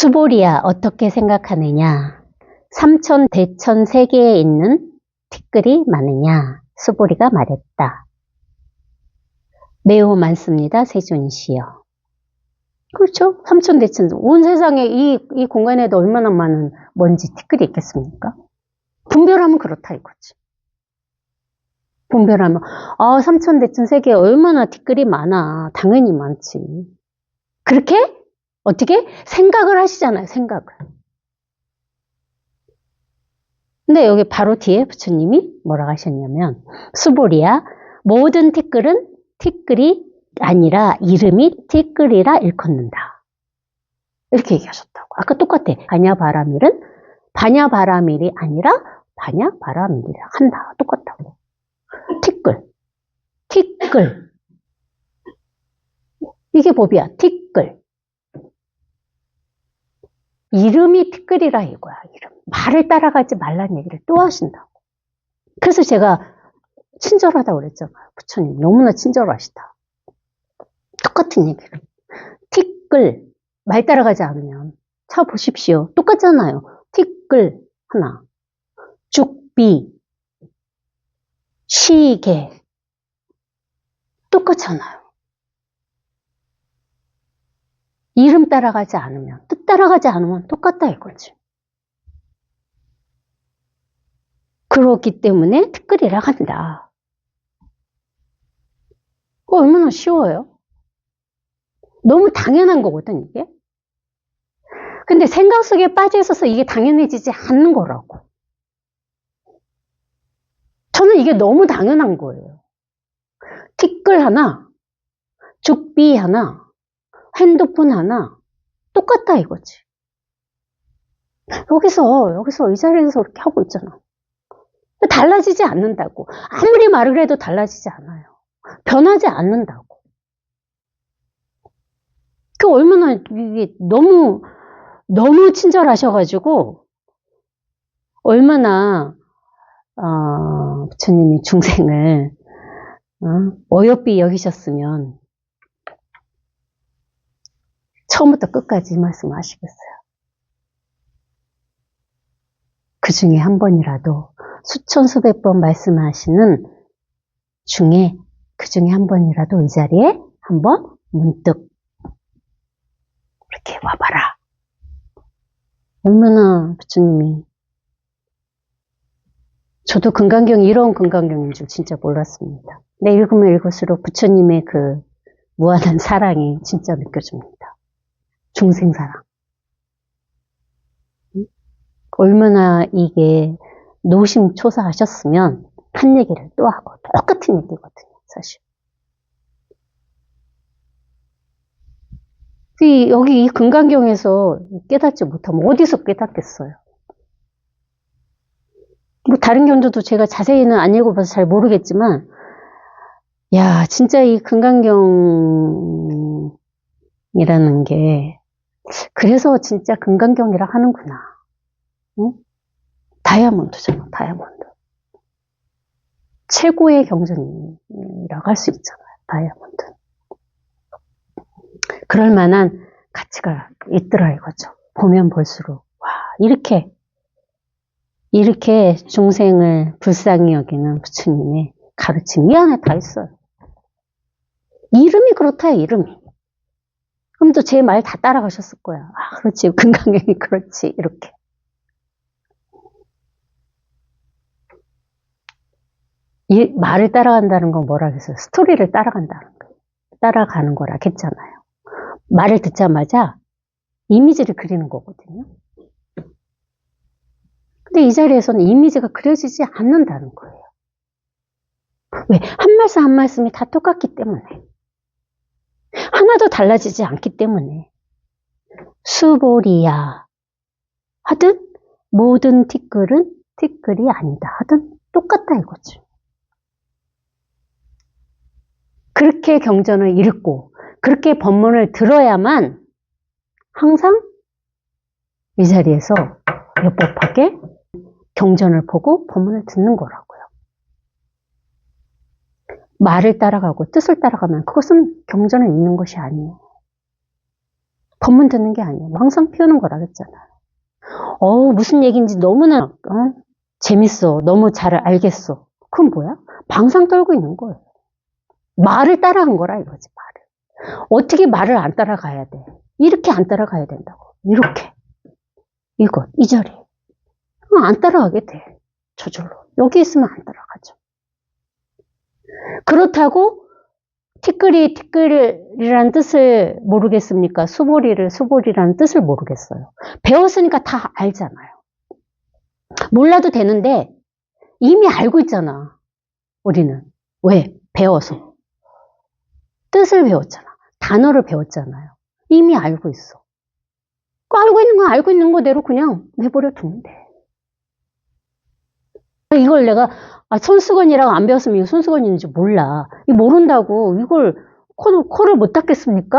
수보리야 어떻게 생각하느냐? 삼천 대천 세계에 있는 티끌이 많으냐? 수보리가 말했다. 매우 많습니다. 세존시여. 그렇죠? 삼천 대천 온 세상에 이, 이 공간에도 얼마나 많은 먼지 티끌이 있겠습니까? 분별하면 그렇다 이거지. 분별하면 아 삼천 대천 세계에 얼마나 티끌이 많아. 당연히 많지. 그렇게 어떻게 생각을 하시잖아요. 생각을. 근데 여기 바로 뒤에 부처님이 뭐라고 하셨냐면 수보리야 모든 티끌은 티끌이 아니라 이름이 티끌이라 일컫는다. 이렇게 얘기하셨다고. 아까 똑같아. 바냐바라밀은 바냐바라밀이 아니라 바냐바라밀이라 한다. 똑같다고. 티끌. 티끌. 이게 법이야. 티끌. 이름이 티끌이라 이거야. 이름. 말을 따라가지 말라는 얘기를 또 하신다고. 그래서 제가 친절하다고 그랬잖아요. 부처님 너무나 친절하시다. 똑같은 얘기를. 티끌 말 따라가지 않으면 차 보십시오. 똑같잖아요. 티끌 하나. 죽비 시계 똑같잖아요. 이름 따라가지 않으면 뜻 따라가지 않으면 똑같다 이거지. 그렇기 때문에 티끌이라 한다. 얼마나 쉬워요? 너무 당연한 거거든, 이게. 근데 생각 속에 빠져 있어서 이게 당연해지지 않는 거라고. 저는 이게 너무 당연한 거예요. 티끌 하나, 죽비 하나, 핸드폰 하나, 똑같다 이거지. 여기서, 여기서 이 자리에서 이렇게 하고 있잖아. 달라지지 않는다고. 아무리 말을 해도 달라지지 않아요. 변하지 않는다고. 그 얼마나 이게 너무 너무 친절하셔가지고 얼마나 어, 부처님이 중생을 어, 여삐 여기셨으면 처음부터 끝까지 이 말씀 하시겠어요. 그 중에 한 번이라도 수천 수백 번 말씀하시는 중에 그 중에 한 번이라도 이 자리에 한 번 문득 이렇게 와봐라. 얼마나 부처님이 저도 금강경이 이런 금강경인 줄 진짜 몰랐습니다. 내 읽으면 읽을수록 부처님의 그 무한한 사랑이 진짜 느껴집니다. 중생사랑. 얼마나 이게 노심초사하셨으면 한 얘기를 또 하고 똑같은 얘기거든요, 사실. 이, 여기 이 금강경에서 깨닫지 못하면 어디서 깨닫겠어요? 뭐 다른 경조도 제가 자세히는 안 읽어봐서 잘 모르겠지만, 야, 진짜 이 금강경이라는 게, 그래서 진짜 금강경이라 하는구나. 응? 다이아몬드잖아, 다이아몬드. 최고의 경전이라고 할 수 있잖아요, 다이아몬드. 그럴 만한 가치가 있더라 이거죠. 보면 볼수록. 와, 이렇게, 이렇게 중생을 불쌍히 여기는 부처님의 가르침이 안에 다 있어요. 이름이 그렇다, 이름이. 그럼 또 제 말 다 따라가셨을 거야. 아, 그렇지. 금강경이 그렇지. 이렇게. 이 말을 따라간다는 건 뭐라 그랬어요? 스토리를 따라간다는 거예요. 따라가는 거라 했잖아요. 말을 듣자마자 이미지를 그리는 거거든요. 근데 이 자리에서는 이미지가 그려지지 않는다는 거예요. 왜? 한 말씀 한 말씀이 다 똑같기 때문에. 하나도 달라지지 않기 때문에. 수보리야. 하듯 모든 티끌은 티끌이 아니다. 하든 똑같다 이거지. 그렇게 경전을 읽고 그렇게 법문을 들어야만 항상 이 자리에서 여법하게 경전을 보고 법문을 듣는 거라고요. 말을 따라가고 뜻을 따라가면 그것은 경전을 읽는 것이 아니에요. 법문 듣는 게 아니에요. 망상 피우는 거라 그랬잖아요. 어 무슨 얘기인지 너무나 어? 재밌어. 너무 잘 알겠어. 그건 뭐야? 방상 떨고 있는 거예요. 말을 따라한 거라 이거지, 말을. 어떻게 말을 안 따라가야 돼? 이렇게 안 따라가야 된다고. 이렇게. 이것, 이 자리. 어, 안 따라가게 돼. 저절로. 여기 있으면 안 따라가죠. 그렇다고 티끌이 티끌이라는 뜻을 모르겠습니까? 수보리를 수보리라는 뜻을 모르겠어요. 배웠으니까 다 알잖아요. 몰라도 되는데 이미 알고 있잖아. 우리는. 왜? 배워서. 뜻을 배웠잖아. 단어를 배웠잖아요. 이미 알고 있어. 그 알고 있는 건 알고 있는 거대로 그냥 내버려 두면 돼. 이걸 내가 아, 손수건이라고 안 배웠으면 이거 손수건인지 몰라. 이 모른다고 이걸 코를, 코를 못 닦겠습니까?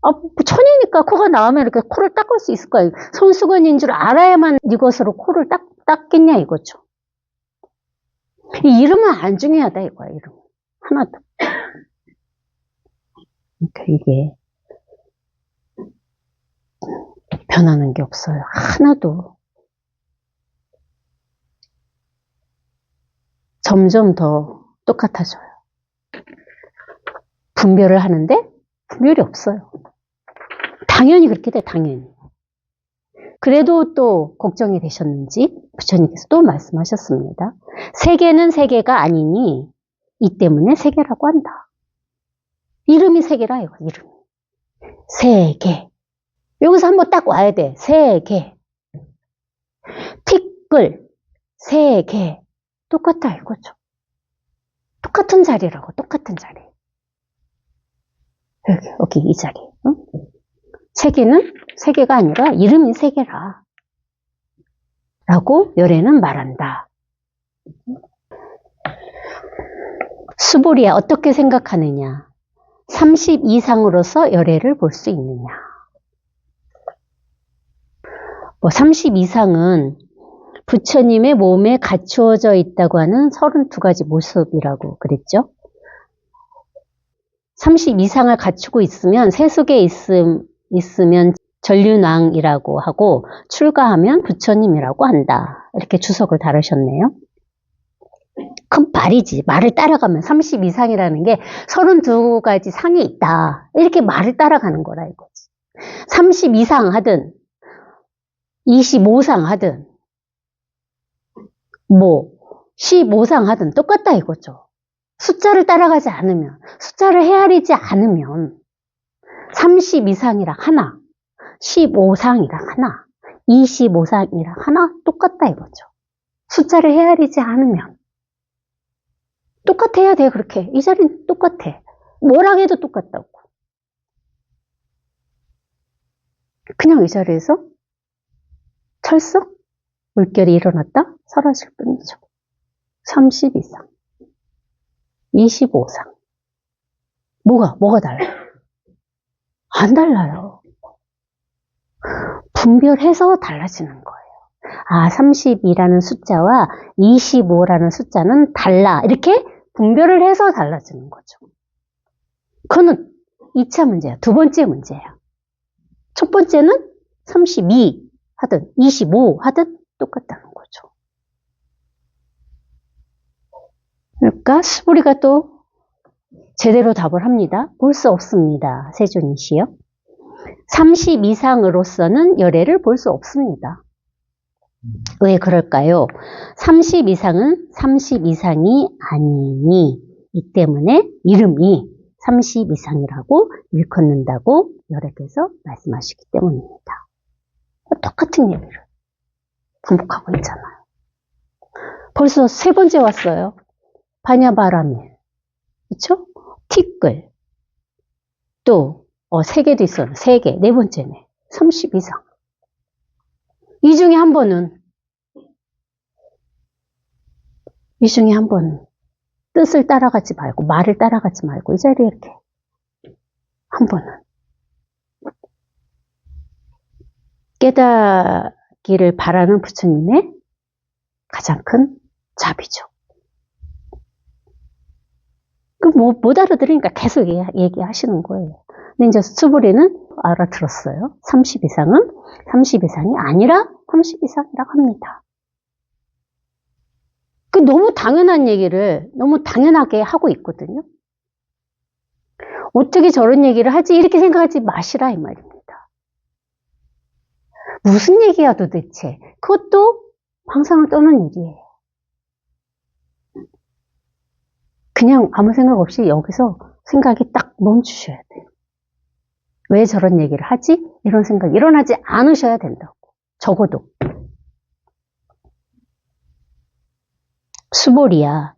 아, 뭐 천이니까 코가 나오면 이렇게 코를 닦을 수 있을 거야. 손수건인 줄 알아야만 이것으로 코를 닦, 닦겠냐 이거죠. 이 이름은 안 중요하다 이거야, 이름. 하나도. 그러니까 이게 변하는 게 없어요. 하나도. 점점 더 똑같아져요. 분별을 하는데 분별이 없어요. 당연히 그렇게 돼, 당연히. 그래도 또 걱정이 되셨는지 부처님께서 또 말씀하셨습니다. 세계는 세계가 아니니 이 때문에 세계라고 한다. 이름이 세계라 이거 이름. 세계. 여기서 한번 딱 와야 돼. 세계. 티끌. 세계. 똑같다 이거죠. 똑같은 자리라고 똑같은 자리. 여기 여기 이 자리. 응? 세계는 세계가 아니라 이름이 세계라. 라고 열애는 말한다. 수보리야 어떻게 생각하느냐? 30 이상으로서 열애를 볼 수 있느냐? 뭐30 이상은 부처님의 몸에 갖추어져 있다고 하는 32가지 모습이라고 그랬죠. 30 이상을 갖추고 있으면 세속에 있음, 있으면 전륜왕이라고 하고 출가하면 부처님이라고 한다. 이렇게 주석을 다루셨네요. 큰 말이지. 말을 따라가면 30 이상이라는 게 32가지 상이 있다. 이렇게 말을 따라가는 거라 이거지. 30 이상 하든 25상 하든 뭐 15상 하든 똑같다 이거죠. 숫자를 따라가지 않으면 숫자를 헤아리지 않으면 30 이상이랑 하나 15상이랑 하나 25상이랑 하나 똑같다 이거죠. 숫자를 헤아리지 않으면. 똑같아야 돼 그렇게. 이 자리는 똑같아. 뭐랑 해도 똑같다고. 그냥 이 자리에서 철썩 물결이 일어났다? 사라질 뿐이죠. 30 이상. 25상. 뭐가 뭐가 달라 안 달라요. 분별해서 달라지는 거예요. 아 30이라는 숫자와 25라는 숫자는 달라. 이렇게 분별을 해서 달라지는 거죠. 그거는 2차 문제야. 두 번째 문제야. 첫 번째는 32 하든 25 하든 똑같다는 거죠. 그러니까 수부리가 또 제대로 답을 합니다. 볼 수 없습니다. 세존이시여. 30 이상으로서는 열애를 볼 수 없습니다. 왜 그럴까요? 30 이상은 30 이상이 아니니 이 때문에 이름이 30 이상이라고 일컫는다고 여러께서 말씀하시기 때문입니다. 똑같은 얘기를 반복하고 있잖아요. 벌써 세 번째 왔어요. 바냐바라밀. 그쵸? 티끌. 또, 어, 세 개도 있어요. 세 개. 네 번째네. 30 이상. 이 중에 한 번은, 이 중에 한 번은 뜻을 따라가지 말고, 말을 따라가지 말고, 이 자리에 이렇게. 한 번은. 깨 닫기를 바라는 부처님의 가장 큰 자비죠. 그, 뭐, 못 알아들으니까 계속 얘기, 얘기 하시는 거예요. 근데 이제 수부리는 알아들었어요. 30 이상은 30 이상이 아니라 30 이상이라고 합니다. 그 너무 당연한 얘기를 너무 당연하게 하고 있거든요. 어떻게 저런 얘기를 하지? 이렇게 생각하지 마시라 이 말입니다. 무슨 얘기야 도대체? 그것도 황상을 떠는 일이에요. 그냥 아무 생각 없이 여기서 생각이 딱 멈추셔야 돼요. 왜 저런 얘기를 하지? 이런 생각 일어나지 않으셔야 된다고. 적어도. 수보리야.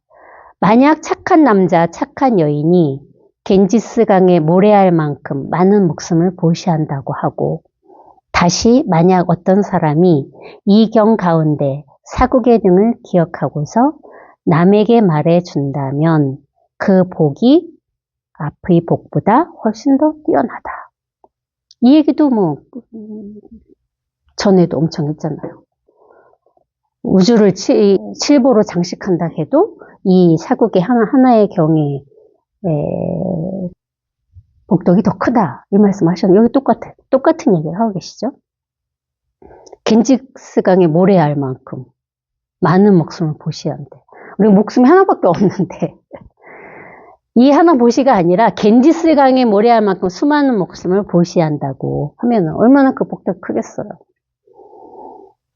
만약 착한 남자, 착한 여인이 겐지스강에 모래알 만큼 많은 목숨을 보시한다고 하고 다시 만약 어떤 사람이 이 경 가운데 사국의 등을 기억하고서 남에게 말해 준다면 그 복이 앞의 복보다 훨씬 더 뛰어나다. 이 얘기도 뭐 음, 전에도 엄청 했잖아요. 우주를 칠, 칠보로 장식한다 해도 이 사국의 하나, 하나의 경에 에, 복덕이 더 크다. 이 말씀 하셨는데, 여기 똑같아. 똑같은 얘기를 하고 계시죠? 겐직스강의 모래알 만큼 많은 목숨을 보시야 한대. 우리 목숨이 하나밖에 없는데, 이 하나 보시가 아니라 겐지스강의 모래알 만큼 수많은 목숨을 보시한다고 하면 얼마나 그 복덕이 크겠어요.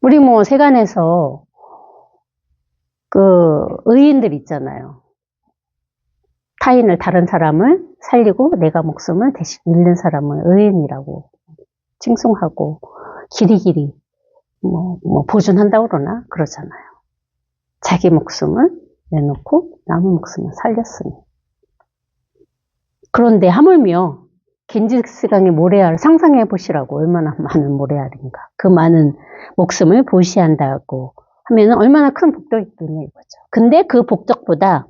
우리 뭐 세간에서 그 의인들 있잖아요. 타인을 다른 사람을 살리고 내가 목숨을 대신 잃는 사람을 의인이라고 칭송하고 길이길이 뭐, 뭐 보존한다고 그러나 그러잖아요. 자기 목숨을 내놓고 남의 목숨을 살렸으니. 그런데 하물며 겐지스강의 모래알 상상해 보시라고 얼마나 많은 모래알인가. 그 많은 목숨을 보시한다고 하면 얼마나 큰 복덕이 있겠냐 이거죠. 근데 그 복덕보다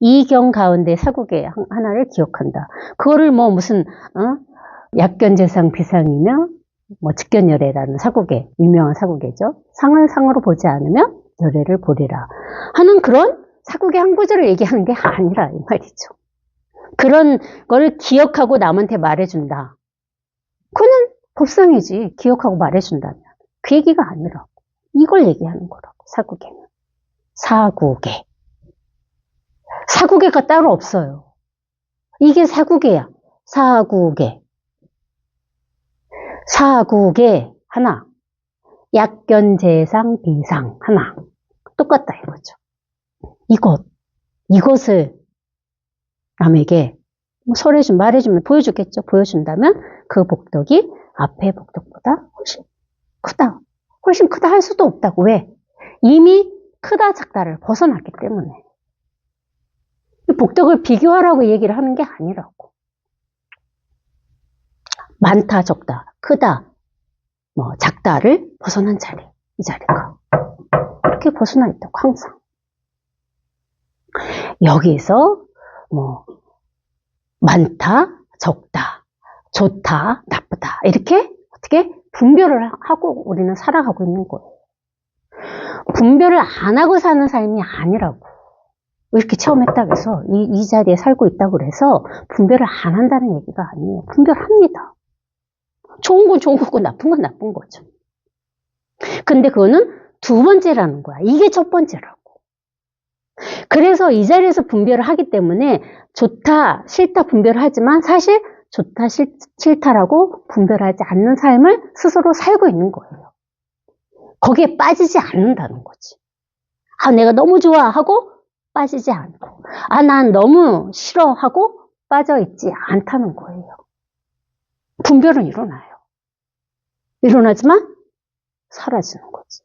이 경 가운데 사국의 하나를 기억한다. 그거를 뭐 무슨 어? 약견재상 비상이며 뭐 직견열애라는 사국의 유명한 사국이죠. 상을 상으로 보지 않으면 열애를 보리라 하는 그런 사국의 한 구절을 얘기하는 게 아니라 이 말이죠. 그런 걸 기억하고 남한테 말해준다. 그는 법상이지 기억하고 말해준다면 그 얘기가 아니라 이걸 얘기하는 거라고 사국에는 사국에 사국에가 따로 없어요. 이게 사국에야 사국에 사국에 하나 약견재상 비상 하나 똑같다 이거죠. 이것 이것을 남에게 뭐 설해준 말해주면 보여주겠죠. 보여준다면 그 복덕이 앞의 복덕보다 훨씬 크다. 훨씬 크다 할 수도 없다고. 왜? 이미 크다 작다를 벗어났기 때문에. 복덕을 비교하라고 얘기를 하는 게 아니라고. 많다, 적다, 크다, 뭐 작다를 벗어난 자리, 이 자리가. 이렇게 벗어나 있다고, 항상. 여기서 뭐 많다, 적다, 좋다, 나쁘다 이렇게 어떻게 분별을 하고 우리는 살아가고 있는 거예요. 분별을 안 하고 사는 삶이 아니라고. 이렇게 체험했다고 해서 이, 이 자리에 살고 있다고 그래서 분별을 안 한다는 얘기가 아니에요. 분별합니다. 좋은 건 좋은 거고 나쁜 건 나쁜 거죠. 근데 그거는 두 번째라는 거야. 이게 첫 번째라고. 그래서 이 자리에서 분별을 하기 때문에 좋다, 싫다 분별을 하지만 사실 좋다, 싫, 싫다라고 분별하지 않는 삶을 스스로 살고 있는 거예요. 거기에 빠지지 않는다는 거지. 아, 내가 너무 좋아 하고 빠지지 않고, 아, 난 너무 싫어하고 빠져 있지 않다는 거예요. 분별은 일어나요. 일어나지만 사라지는 거지.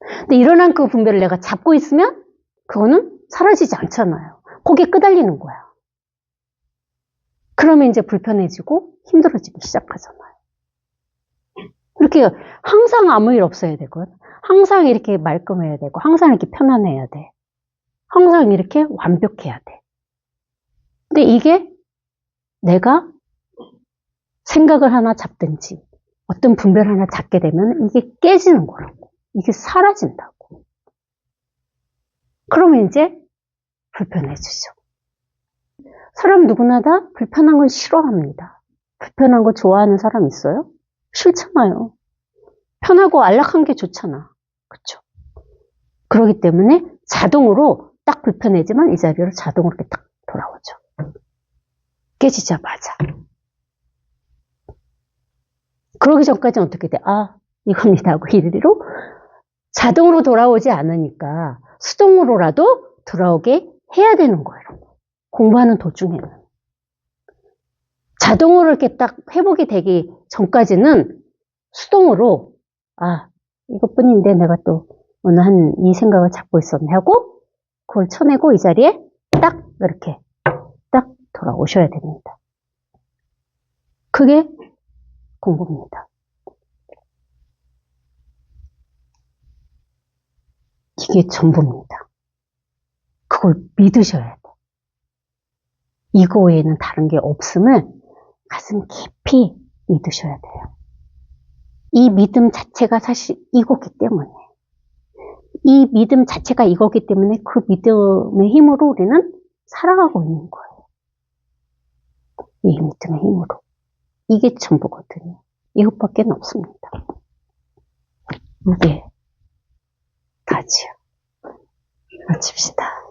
근데 일어난 그 분별을 내가 잡고 있으면 그거는 사라지지 않잖아요. 거기에 끄달리는 거야. 그러면 이제 불편해지고 힘들어지기 시작하잖아요. 이렇게 항상 아무 일 없어야 되거든. 항상 이렇게 말끔해야 되고, 항상 이렇게 편안해야 돼. 항상 이렇게 완벽해야 돼. 근데 이게 내가 생각을 하나 잡든지, 어떤 분별 하나 잡게 되면 이게 깨지는 거라고. 이게 사라진다고. 그러면 이제 불편해지죠. 사람 누구나 다 불편한 걸 싫어합니다. 불편한 거 좋아하는 사람 있어요? 싫잖아요. 편하고 안락한 게 좋잖아. 그쵸? 그러기 때문에 자동으로 딱 불편해지만 이 자리로 자동으로 이렇게 딱 돌아오죠. 깨지자마자. 그러기 전까지는 어떻게 돼? 아, 이겁니다 하고 이리로 자동으로 돌아오지 않으니까 수동으로라도 돌아오게 해야 되는 거예요. 공부하는 도중에는. 자동으로 이렇게 딱 회복이 되기 전까지는 수동으로, 아, 이것뿐인데 내가 또 오늘 한 이 생각을 잡고 있었네 하고 그걸 쳐내고 이 자리에 딱 이렇게 딱 돌아오셔야 됩니다. 그게 공부입니다. 이게 전부입니다. 그걸 믿으셔야 돼. 이거 외에는 다른 게 없음을 가슴 깊이 믿으셔야 돼요. 이 믿음 자체가 사실 이거기 때문에. 이 믿음 자체가 이거기 때문에 그 믿음의 힘으로 우리는 살아가고 있는 거예요. 이 믿음의 힘으로. 이게 전부거든요. 이것밖에 없습니다. 이게 다지요. 마칩시다.